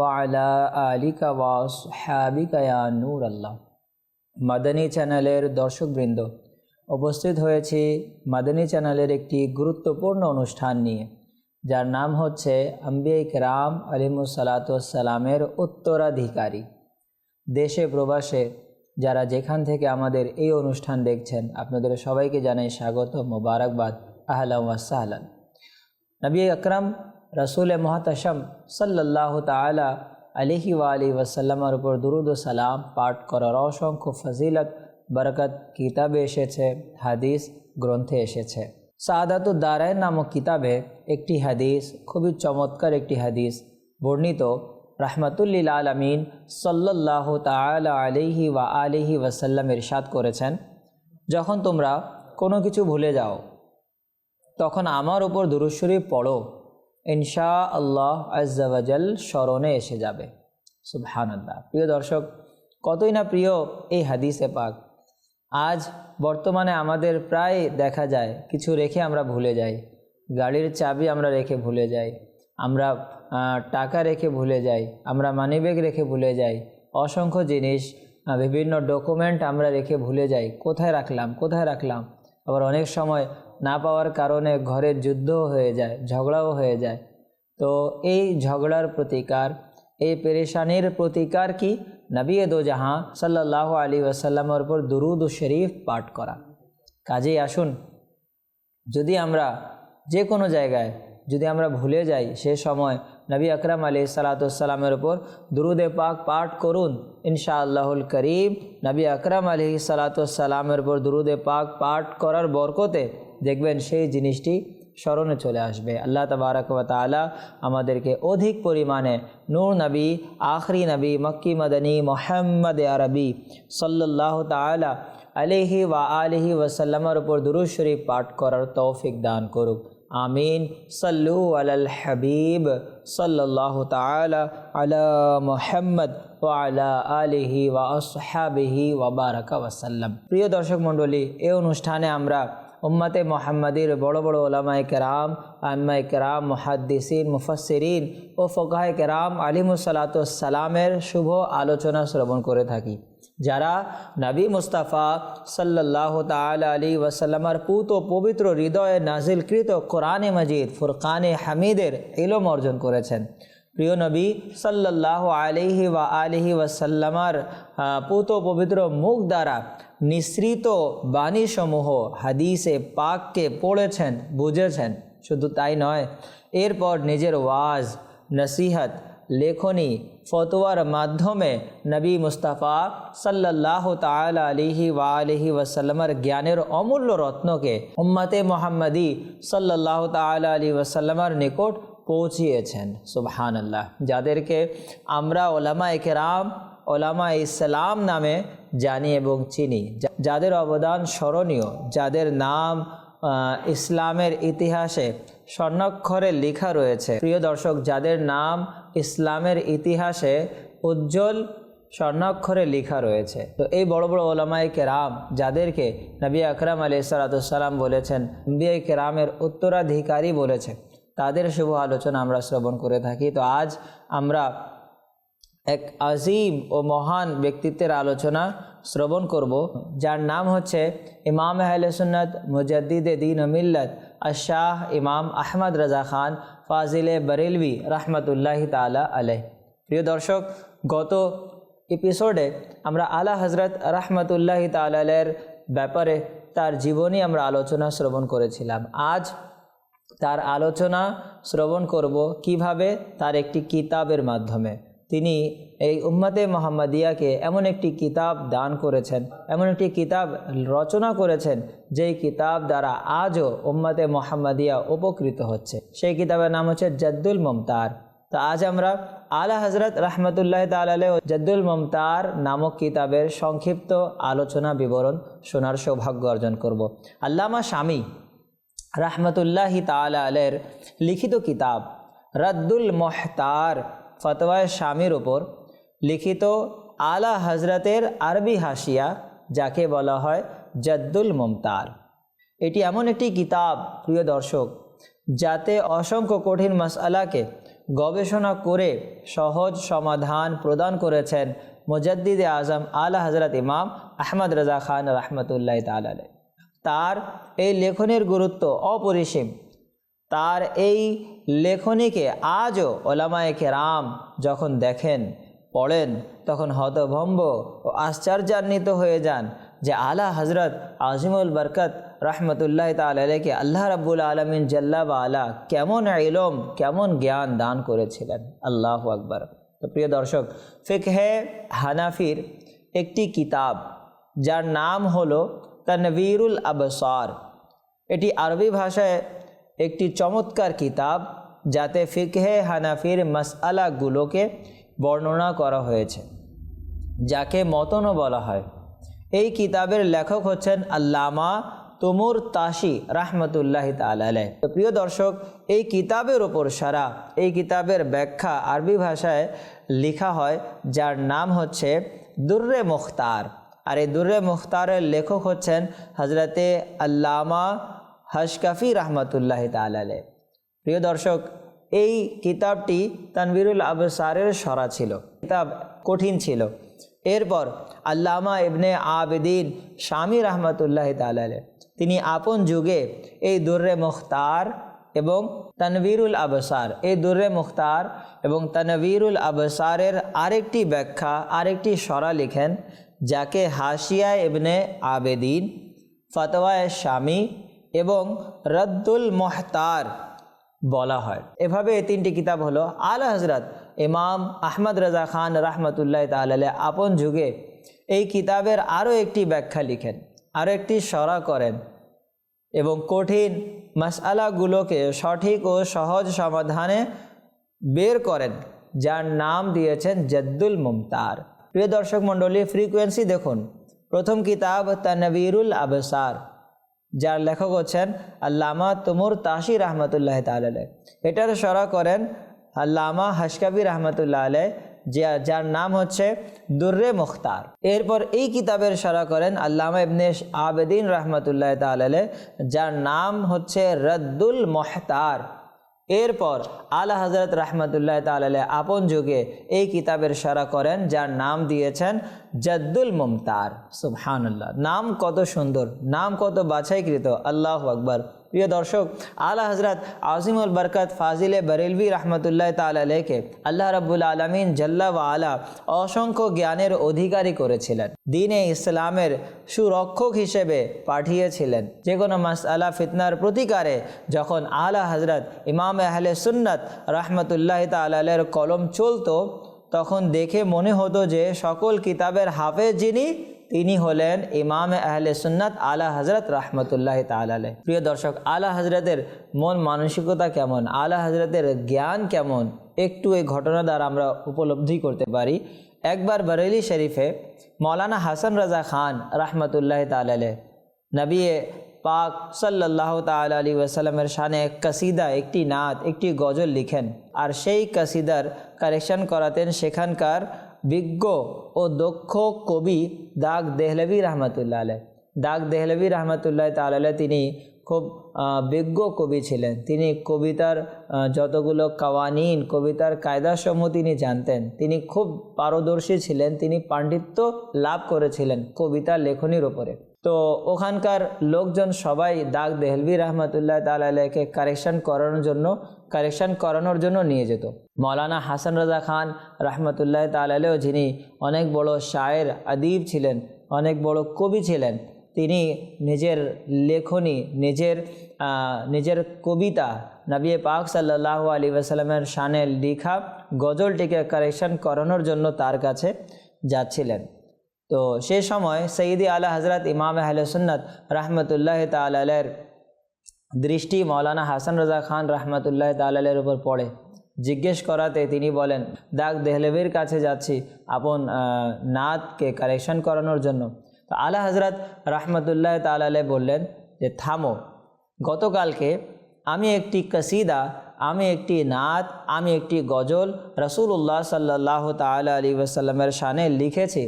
ওয়ালা আলিকা হাবিকায়া নূর আল্লাহ মাদানী চ্যানেলের দর্শকবৃন্দ, উপস্থিত হয়েছি মাদানী চ্যানেলের একটি গুরুত্বপূর্ণ অনুষ্ঠান নিয়ে, যার নাম হচ্ছে আম্বিয়া ইকরাম আলিমুসালাতামের উত্তরাধিকারী। দেশে, প্রবাসে যারা যেখান থেকে আমাদের এই অনুষ্ঠান দেখছেন, আপনাদের সবাইকে জানাই স্বাগত, মোবারকবাদ আহলাম ওয়াসাহলান নবী আকরাম রসুল মহাতশম সাল্লাহ তালা আলিহি ওয়ালি ওয়াসাল্লামার উপর দুরুদ ও সালাম পাঠ করার অসংখ্য ফজিলত, বরকত কিতাবে এসেছে, হাদিস গ্রন্থে এসেছে। সাদাতুদ দারায়ন নামক কিতাবে একটি হাদিস, খুবই চমৎকার একটি হাদিস, বর্ণিত রাহমাতুল্লিল আলমিন সাল্লাহ তালা আলিহি ওয়া আলিহি ওয়াসাল্লাম ইরশাদ করেছেন, যখন তোমরা কোনো কিছু ভুলে যাও, তখন আমার উপর দুরুশ্বরী পড়ো। ইনশা আল্লাহ আজ্জাওয়াজাল স্মরণে এসে যাবে। সুবহানাল্লাহ। প্রিয় দর্শক, কতই না প্রিয় এই হাদিসে পাক। আজ বর্তমানে আমাদের প্রায় দেখা যায়, কিছু রেখে আমরা ভুলে যাই। গাড়ির চাবি আমরা রেখে ভুলে যাই। আমরা টাকা রেখে ভুলে যাই। আমরা মানিব্যাগ রেখে ভুলে যাই। অসংখ্য জিনিস বিভিন্ন ডকুমেন্ট আমরা রেখে ভুলে যাই। কোথায় রাখলাম কোথায় রাখলাম? আবার অনেক সময় না পাওয়ার কারণে ঘরের যুদ্ধও হয়ে যায়, ঝগড়াও হয়ে যায়। তো এই ঝগড়ার প্রতিকার, এই পেরেশানির প্রতিকার কি? নবী দো জাহাঁ সাল্লাহ আলী ওয়াসাল্লামের উপর দুরুদ শরীফ পাঠ করা। কাজেই আসুন, যদি আমরা যে কোনো জায়গায়, যদি আমরা ভুলে যাই সে সময় নবী আকরাম আলী সালাতামের উপর দুরুদে পাক পাঠ করুন। ইনশা আল্লাহুল করিম, নবী আকরাম আলী সালাতামের উপর দুরুদে পাক পাঠ করার বরকতে দেখবেন সেই জিনিসটি স্মরণে চলে আসবে। আল্লাহ তবারক তালা আমাদেরকে অধিক পরিমাণে নূর নবী, আখরি নবী, মক্কি মদনী, মোহাম্মদ আরবি সাল্লাহ তালা আলিহি ওয়া আলিহি ওয়াসাল্লামার উপর শরীফ পাঠ করার তৌফিক দান করুক। আমিন। সাল্লু আলাল হাবিব সাল্লাহ তালা আলা মোহাম্মদ ওয়ালা আলিহি ওয়া আসহাবিহি ওয়াবারাকা ওয়াসাল্লাম প্রিয় দর্শক মণ্ডলী এই অনুষ্ঠানে আমরা উম্মতে মোহাম্মদীর বড় বড় ওলামায় কেরাম, আম্মায় কেরাম, মুহাদ্দিসিন, মুফাসসিরিন ও ফোকায় কেরাম আলিমুসালাতামের শুভ আলোচনা শ্রবণ করে থাকি। যারা নবী মুস্তাফা সাল্লাহ তাল আলী ওয়াসাল্লামার পুত ও পবিত্র হৃদয়ে নাজিলকৃত কোরআনে মজিদ, ফুরকানে হামিদের ইলম অর্জন করেছেন। প্রিয় নবী সাল্লাহ আলিহি ওয়া আলিহি ওয়াসাল্লামার পুত পবিত্র মুখ দ্বারা নিঃসৃত বাণীসমূহ হাদিসে পাককে পড়েছেন, বুঝেছেন। শুধু তাই নয়, এরপর নিজের ওয়াজ, নসিহত, লেখনী, ফতোয়ার মাধ্যমে নবী মুস্তাফা সাল্লাহ তাল আলিহি ওয়া আলিহি ওয়াসাল্লামার জ্ঞানের অমূল্য রত্নকে উম্মাতে মোহাম্মদী সাল্লাহ তাল আলী ওয়াসাল্লামার নিকট পৌঁছিয়েছেন। সুবহান আল্লাহ যাদেরকে আমরা ওলামা একরাম ওলামা ইসলাম নামে জানি এবং চিনি। যাদের অবদান স্মরণীয়, যাদের নাম ইসলামের ইতিহাসে স্বর্ণাক্ষরে লেখা রয়েছে। প্রিয় দর্শক, যাদের নাম ইসলামের ইতিহাসে উজ্জ্বল স্বর্ণাক্ষরে লেখা রয়েছে। তো এই বড় বড় ওলামাই কেরাম, যাদেরকে নবী আকরাম আলি সালাতাম বলেছেন নবী কেরামের উত্তরাধিকারী বলেছে, তাদের শুভ আলোচনা আমরা শ্রবণ করে থাকি। তো আজ আমরা এক আজিম ও মহান ব্যক্তিত্বের আলোচনা শ্রবণ করব, যার নাম হচ্ছে ইমাম আহলে সুন্নত মুজদ্দিদ দিন মিল্লত আশাহ ইমাম আহমদ রাজা খান ফাজিলে বরেলভি রহমতুল্লাহ তালা আলহ প্রিয় দর্শক, গত এপিসোডে আমরা আলা হজরত রহমতুল্লাহ তালের ব্যাপারে তার জীবনী আমরা আলোচনা শ্রবণ করেছিলাম। আজ তার আলোচনা শ্রবণ করব কীভাবে তার একটি কিতাবের মাধ্যমে। তিনি এই উম্মতে মোহাম্মদিয়াকে এমন একটি কিতাব দান করেছেন, এমন একটি কিতাব রচনা করেছেন, যেই কিতাব দ্বারা আজও উম্মতে মোহাম্মদিয়া উপকৃত হচ্ছে। সেই কিতাবের নাম হচ্ছে জদ্দুল মমতার। তো আজ আমরা আলা হজরত রহমতুল্লাহ তাল জদ্দুল মমতার নামক কিতাবের সংক্ষিপ্ত আলোচনা বিবরণ শোনার সৌভাগ্য অর্জন করব। আল্লামা স্বামী রহমতুল্লাহি তালা আলের লিখিত কিতাব, রদ্দুল মহতার ফতোয়ায় স্বামীর ওপর লিখিত আলা হজরতের আরবি হাসিয়া, যাকে বলা হয় জদ্দুল মমতার এটি এমন একটি কিতাব, প্রিয় দর্শক, যাতে অসংখ্য কঠিন মশালাকে গবেষণা করে সহজ সমাধান প্রদান করেছেন মুজদ্দিদে আজম আলা হজরত ইমাম আহমদ রাজা খান রহমতুল্লাহ তালে তার এই লেখনের গুরুত্ব অপরিসীম। তার এই লেখনীকে আজও ওলামায়ে কেরাম যখন দেখেন, পড়েন, তখন হতভম্ব ও আশ্চর্যান্বিত হয়ে যান যে আলা হজরত আজিমুল বরকত রহমতুল্লাহ তালকে আল্লাহ রাব্বুল আলমিন জাল্লা আলা কেমন ইলম, কেমন জ্ঞান দান করেছিলেন। আল্লাহ আকবর। তো প্রিয় দর্শক, ফিকহে হানাফির একটি কিতাব, যার নাম হলো তনবীরুল আবসার। এটি আরবি ভাষায় একটি চমৎকার কিতাব যাতে ফিকহে হানাফির মশালাগুলোকে বর্ণনা করা হয়েছে, যাকে মতনও বলা হয়। এই কিতাবের লেখক হচ্ছেন আল্লামা তুমুর তাসি রাহমতুল্লাহ তালাই তো প্রিয় দর্শক, এই কিতাবের ওপর সারা, এই কিতাবের ব্যাখ্যা আরবি ভাষায় লেখা হয়, যার নাম হচ্ছে দুর্রে মুখতার। আর এই দুর্রে মুখতারের লেখক হচ্ছেন হজরতে আল্লামা হশকাফি রহমতুল্লাহ তালালে প্রিয় দর্শক, এই কিতাবটি তানবিরুল আবসারের সরা ছিল, কিতাব কঠিন ছিল। এরপর আল্লামা ইবনে আবেদিন স্বামী রহমতুল্লাহ তালালে তিনি আপন যুগে এই দুর্রে মুখতার এবং তানবীরুল আবসার, এই দুর্রে মুখতার এবং তানবীরুল আবসারের আরেকটি ব্যাখ্যা, আরেকটি সরা লিখেন, যাকে হাসিয়া ইবনে আবেদিন, ফতওয়ায় স্বামী এবং রদ্দুল মহতার বলা হয়। এভাবে এই তিনটি কিতাব হলো আলা হজরত ইমাম আহমদ রাজা খান রহমতুল্লাহ তালে আপন যুগে এই কিতাবের আরও একটি ব্যাখ্যা লিখেন, আরও একটি সরা করেন এবং কঠিন মশালাগুলোকে সঠিক ও সহজ সমাধানে বের করেন, যার নাম দিয়েছেন জদ্দুল মুমতার। প্রিয় দর্শক মণ্ডলী, ফ্রিকোয়েন্সি দেখুন। প্রথম কিতাব তানবীরুল আবসার। যার লেখক হচ্ছেন আল্লামা তুমুর তাসি রহমতুল্লাহ তালে এটার সরা করেন আল্লামা হাসকাবি রহমতুল্লাহ আলহ যার নাম হচ্ছে দুর্রে মুখতার। এরপর এই কিতাবের সরা করেন আল্লামা ইবনে আবেদিন রহমতুল্লাহ তালে যার নাম হচ্ছে রদ্দুল মহতার এরপর আলা হজরত রহমতুল্লাহ তালে আপন যুগে এই কিতাবের সারা করেন, যার নাম দিয়েছেন জদ্দুল মুমতার। সুবহানুল্লাহ। নাম কত সুন্দর, নাম কত বাছাইকৃত। আল্লাহ আকবর। প্রিয় দর্শক, আলা হজরত আজিমুল বরকত ফাজিলে বরেলভি রহমতুল্লাহ তালকে আল্লাহ রব্বুল আলমিন জাল্লা আলা অসংখ্য জ্ঞানের অধিকারী করেছিলেন। দিনে ইসলামের সুরক্ষক হিসেবে পাঠিয়েছিলেন। যে কোনো মাস আলা ফিতনার প্রতিকারে যখন আলা হজরত ইমাম আহলে সুন্নত রহমতুল্লাহ তালের কলম চলতো, তখন দেখে মনে হতো যে সকল কিতাবের হাফেজ যিনি তিনি হলেন ইমাম আহলে সুন্নাত আলা হজরত রহমতুল্লাহ তালে প্রিয় দর্শক, আলা হজরতের মন মানসিকতা কেমন? আলা হজরতের জ্ঞান কেমন? একটু এই ঘটনা দ্বারা আমরা উপলব্ধি করতে পারি। একবার বরেলি শরীফে মৌলানা হাসান রাজা খান রহমতুল্লাহ তালে নবী পাক সাল্লাহ তাল আলী ওয়াসাল্লামের শানে কাসিদা, একটি নাত, একটি গজল লিখেন। আর সেই কাসিদার কারেকশন করাতেন সেখানকার বিজ্ঞ ও দক্ষ কবি দাগ দেহলভি রহমতুল্লাহ আলহ দাগ দেহলভি রহমতুল্লাহ তাল্লাহ তিনি খুব বিজ্ঞ কবি ছিলেন। তিনি কবিতার যতগুলো কাওয়ানিন, কবিতার কায়দাসমূহ তিনি জানতেন। তিনি খুব পারদর্শী ছিলেন। তিনি পাণ্ডিত্য লাভ করেছিলেন কবিতা লেখনির ওপরে তো ওখানকার লোকজন সবাই দাগ দেহলভি রহমতুল্লাহ তালকে কারেকশন করানোর জন্য কারেকশন করানোর জন্য নিয়ে যেত। মৌলানা হাসান রাজা খান রহমতুল্লাহ তালেও যিনি অনেক বড় শায়ের আদিব ছিলেন, অনেক বড় কবি ছিলেন, তিনি নিজের লেখনী, নিজের নিজের কবিতা নবী পাক সাল্লাহ আলী আসালামের শানে লিখা গজলটিকে কারেকশন করানোর জন্য তার কাছে যাচ্ছিলেন। তো সে সময় সঈদি আলা হজরত ইমাম আহলে রহমতুল্লাহ তালের দৃষ্টি মৌলানা হাসান রাজা খান রহমতুল্লাহ তালের উপর পড়ে। জিজ্ঞেস করাতে তিনি বলেন, দাগ দেহলেভির কাছে যাচ্ছি আপন নাতকে কারেকশন করানোর জন্য। তো আলা হজরত রহমতুল্লাহ তালালে বললেন যে, থামো, গতকালকে আমি একটি কসিদা, আমি একটি নাত, আমি একটি গজল রসুল্লাহ সাল্লাহ তালা আলী ওসাল্লামের শানে লিখেছি।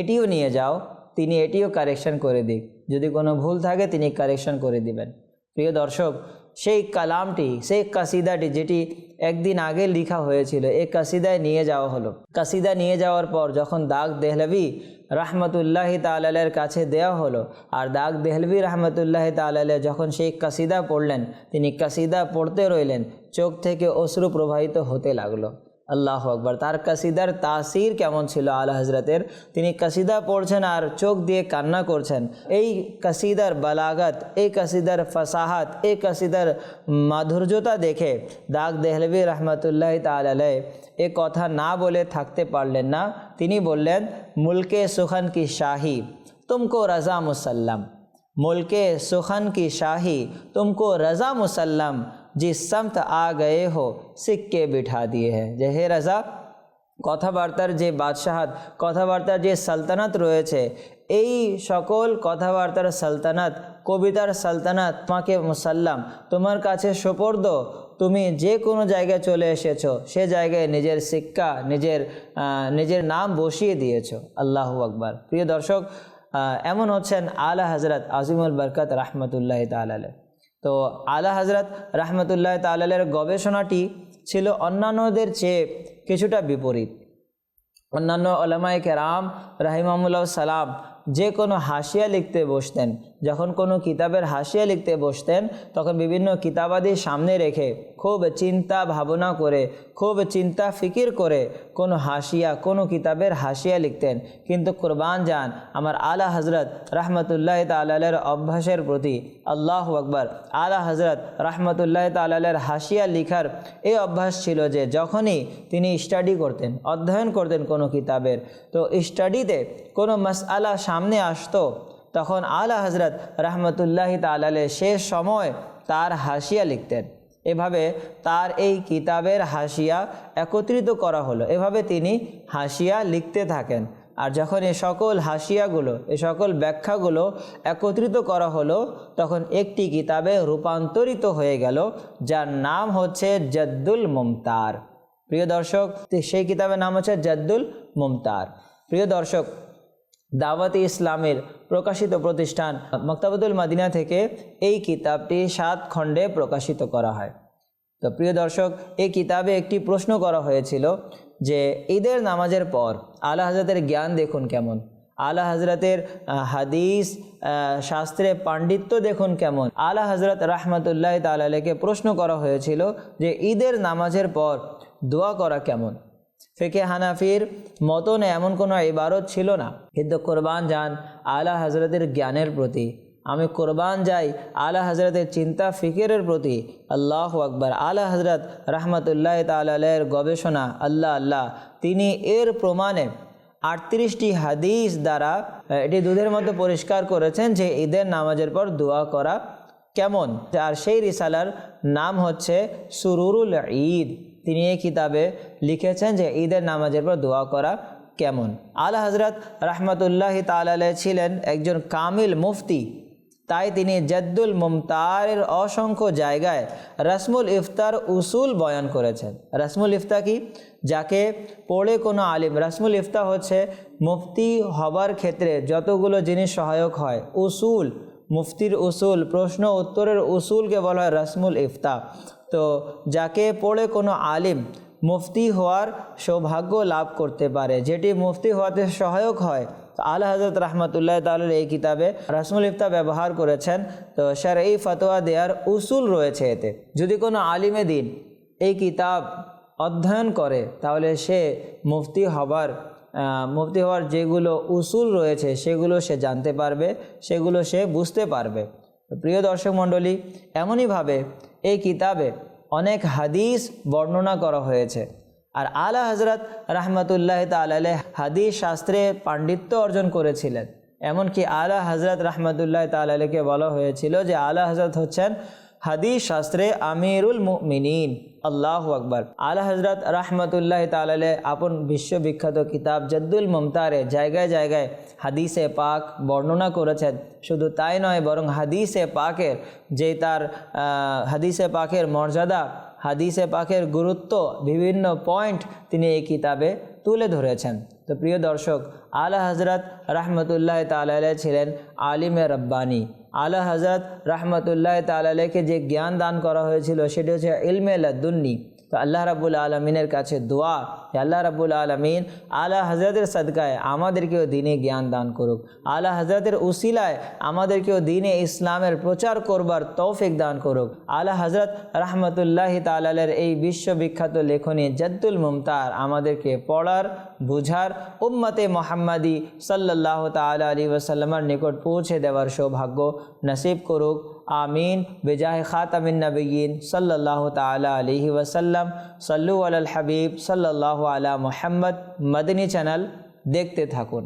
এটিও নিয়ে যাও, তিনি এটিও কারেকশন করে দিক। যদি কোনো ভুল থাকে, তিনি কারেকশন করে দিবেন। প্রিয় দর্শক, সেই কালামটি, সেই কাসিদাটি যেটি একদিন আগে লেখা হয়েছিল, এই কাসিদায় নিয়ে যাওয়া হলো। কাসিদা নিয়ে যাওয়ার পর যখন দাগ দেহলভি রহমতুল্লাহ তালের কাছে দেওয়া হলো, আর দাগ দেহলভি রহমতুল্লাহ তালে যখন সেই কাসিদা পড়লেন, তিনি কাসিদা পড়তে রইলেন, চোখ থেকে অশ্রু প্রবাহিত হতে লাগল। আল্লাহ আকবর। তার কাসিদার তাসির কেমন ছিল? আলা হজরতের তিনি কাসিদা পড়ছেন আর চোখ দিয়ে কান্না করছেন। এই কাসিদার বালাগত, এই কাসিদার ফসাহাত, এই কাসিদার মাধুর্যতা দেখে দাগ দেহলবি রহমতুল্লাহ তালাই এ কথা না বলে থাকতে পারলেন না। তিনি বললেন, মুলকে সুখান কি শাহি? তুমকো রাজা মুসাল্লাম। মুলকে সুখান কি শাহি? তুমকো রাজা মুসাল্লাম। जिस समत आ गए हो सिक्के बिठा दिए हैं যে হে রাজা কথাবার্তার যে বাদশাহাত কথাবার্তার যে সালতানাত রয়েছে এই সকল কথাবার্তার সালতানাত কবিতার সালতানাত তোমাকে মুসাল্লাম তোমার কাছে সোপর্দ তুমি যে কোনো জায়গায় চলে এসেছো সে জায়গায় নিজের শিক্ষা নিজের আহ, নিজের নাম বসিয়ে দিয়েছো আল্লাহ আকবার প্রিয় দর্শক আহ, এমন হচ্ছেন আলা হজরত আজিমুল বরকত রহমতুল্লাহ তালালে তো আলা হজরত রহমতুল্লাহ তালের গবেষণাটি ছিল অন্যান্যদের চেয়ে কিছুটা বিপরীত। অন্যান্য ওলামায় কেরাম রাহিমামুল্লাহ সালাম যে কোনো হাসিয়া লিখতে বসতেন যখন কোনো কিতাবের হাসিয়া লিখতে বসতেন, তখন বিভিন্ন কিতাবাদি সামনে রেখে খুব চিন্তা ভাবনা করে, খুব চিন্তা ফিকির করে কোনো হাসিয়া, কোনো কিতাবের হাসিয়া লিখতেন। কিন্তু কোরবান যান আমার আলা হজরত রহমতুল্লাহ তালের অভ্যাসের প্রতি। আল্লাহ আকবর। আলা হজরত রহমতুল্লাহ তালের হাসিয়া লিখার এই অভ্যাস ছিল যে যখনই তিনি স্টাডি করতেন, অধ্যয়ন করতেন কোনো কিতাবের, তো স্টাডিতে কোনো মাসআলা সামনে আসতো তখন আলা হজরত রহমতুল্লাহ তালালে শেষ সময় তার হাসিয়া লিখতেন। এভাবে তার এই কিতাবের হাসিয়া একত্রিত করা হলো। এভাবে তিনি হাসিয়া লিখতে থাকেন। আর যখন এ সকল হাসিয়াগুলো, এ সকল ব্যাখ্যাগুলো একত্রিত করা হলো, তখন একটি কিতাবে রূপান্তরিত হয়ে গেল, যার নাম হচ্ছে জদ্দুল মুমতার। প্রিয় দর্শক সেই কিতাবের নাম হচ্ছে জদ্দুল মুমতার। প্রিয় দর্শক দাওয়াতি ইসলামের প্রকাশিত প্রতিষ্ঠান মক্তাবতুল মাদিনা থেকে এই কিতাবটি সাত খণ্ডে প্রকাশিত করা হয়। তো প্রিয় দর্শক, এই কিতাবে একটি প্রশ্ন করা হয়েছিল যে, ঈদের নামাজের পর আলা হজরতের জ্ঞান দেখুন কেমন? আলা হাজরাতের হাদিস শাস্ত্রে পাণ্ডিত্য দেখুন কেমন? আলা হজরত রাহমাতুল্লাহ তালাকে প্রশ্ন করা হয়েছিল যে, ঈদের নামাজের পর দোয়া করা কেমন? ফেকে হানাফির মতন এমন কোনো ইবারত ছিল না। কিন্তু কোরবান যান আলা হজরতের জ্ঞানের প্রতি। আমি কোরবান যাই আলা হজরতের চিন্তা ফিকিরের প্রতি। আল্লাহ আকবর। আলা হজরত রহমতুল্লাহ তালের গবেষণা, আল্লাহ আল্লাহ। তিনি এর প্রমাণে আটত্রিশটি হাদিস দ্বারা, এটি দুধের মধ্যে পরিষ্কার করেছেন যে ঈদের নামাজের পর দোয়া করা কেমন। আর সেই রিসালার নাম হচ্ছে সুরুরুল ঈদ। তিনি এই কিতাবে লিখেছেন যে ঈদের নামাজের পর দোয়া করা কেমন? আল হজরত রহমতুল্লাহ তালালে ছিলেন একজন কামিল মুফতি। তাই তিনি জদ্দুল মুমতারের অসংখ্য জায়গায় রসমুল ইফতার উসুল বয়ান করেছেন। রসমুল ইফতা কি? যাকে পড়ে কোনো আলিম, রসমুল ইফতা হচ্ছে মুফতি হবার ক্ষেত্রে যতগুলো জিনিস সহায়ক হয়, উসুল মুফতির উসুল, প্রশ্ন উত্তরের উসুলকে বলা হয় রসমুল ইফতা। তো যাকে পড়ে কোনো আলিম মুফতি হওয়ার সৌভাগ্য লাভ করতে পারে, যেটি মুফতি হওয়াতে সহায়ক হয় আলা হজরত রহমতুল্লাহ তালের এই কিতাবে রসমুল ইফতা ব্যবহার করেছেন। তো স্যার এই ফতোয়া দেওয়ার উসুল রয়েছে এতে। যদি কোনো আলিমে দিন এই কিতাব অধ্যয়ন করে, তাহলে সে মুফতি হবার মুফতি হওয়ার যেগুলো উসুল রয়েছে, সেগুলো সে জানতে পারবে, সেগুলো সে বুঝতে পারবে। প্রিয় দর্শক মণ্ডলী এমনইভাবে এই কিতাবে অনেক হাদিস বর্ণনা করা হয়েছে। আর আলা হজরত রহমতুল্লাহ তালে হাদিস শাস্ত্রে পাণ্ডিত্য অর্জন করেছিলেন। এমনকি আলা হজরত রহমতুল্লাহ তালকে বলা হয়েছিল যে আলা হজরত হচ্ছেন হাদিস শাস্ত্রে আমিরুল মুমিনিন, আল্লাহ আকবর। আলা হজরত রাহমতুল্লাহ তালে আপন বিশ্ববিখ্যাত কিতাব জদ্দুল মমতারে জায়গায় জায়গায় হাদিসে পাক বর্ণনা করেছেন। শুধু তাই নয়, বরং হাদিসে পাকের যে তার হাদিসে পাকের মর্যাদা, হাদিসে পাকের গুরুত্ব বিভিন্ন পয়েন্ট তিনি এই কিতাবে তুলে ধরেছেন। তো প্রিয় দর্শক, আলা হজরত রাহমতুল্লাহ তালাহ ছিলেন আলিমে রব্বানি। আলা হজরত রাহমতুল্লাহ তালাকে যে জ্ঞান দান করা হয়েছিল সেটি হচ্ছে ইলমে লদ্দুন্নি তো আল্লাহ রাবুল আলমিনের কাছে দোয়া আল্লাহ রাবুল আলমিন, আলা হজরতের সদকায় আমাদেরকেও দিনে জ্ঞান দান করুক। আলা হজরতের উসিলায় আমাদেরকেও দিনে ইসলামের প্রচার করবার তৌফিক দান করুক। আলা হজরত রহমতুল্লাহ তালের এই বিশ্ববিখ্যাত লেখনী জদ্দুল মুমতার আমাদেরকে পড়ার, বুঝার, উম্মতে মোহাম্মদী সাল্লাহ তালা আলী ওসাল্লামার নিকট পৌঁছে দেওয়ার সৌভাগ্য নসিব করুক। আমিন বেজাহ খাতামিন নবীন সাল্লাহ তালা আলহি ওসাল্লাম সাল্লু আল হাবিব সাল্লাহ আলা মোহাম্মদ মদনী চ্যানেল দেখতে থাকুন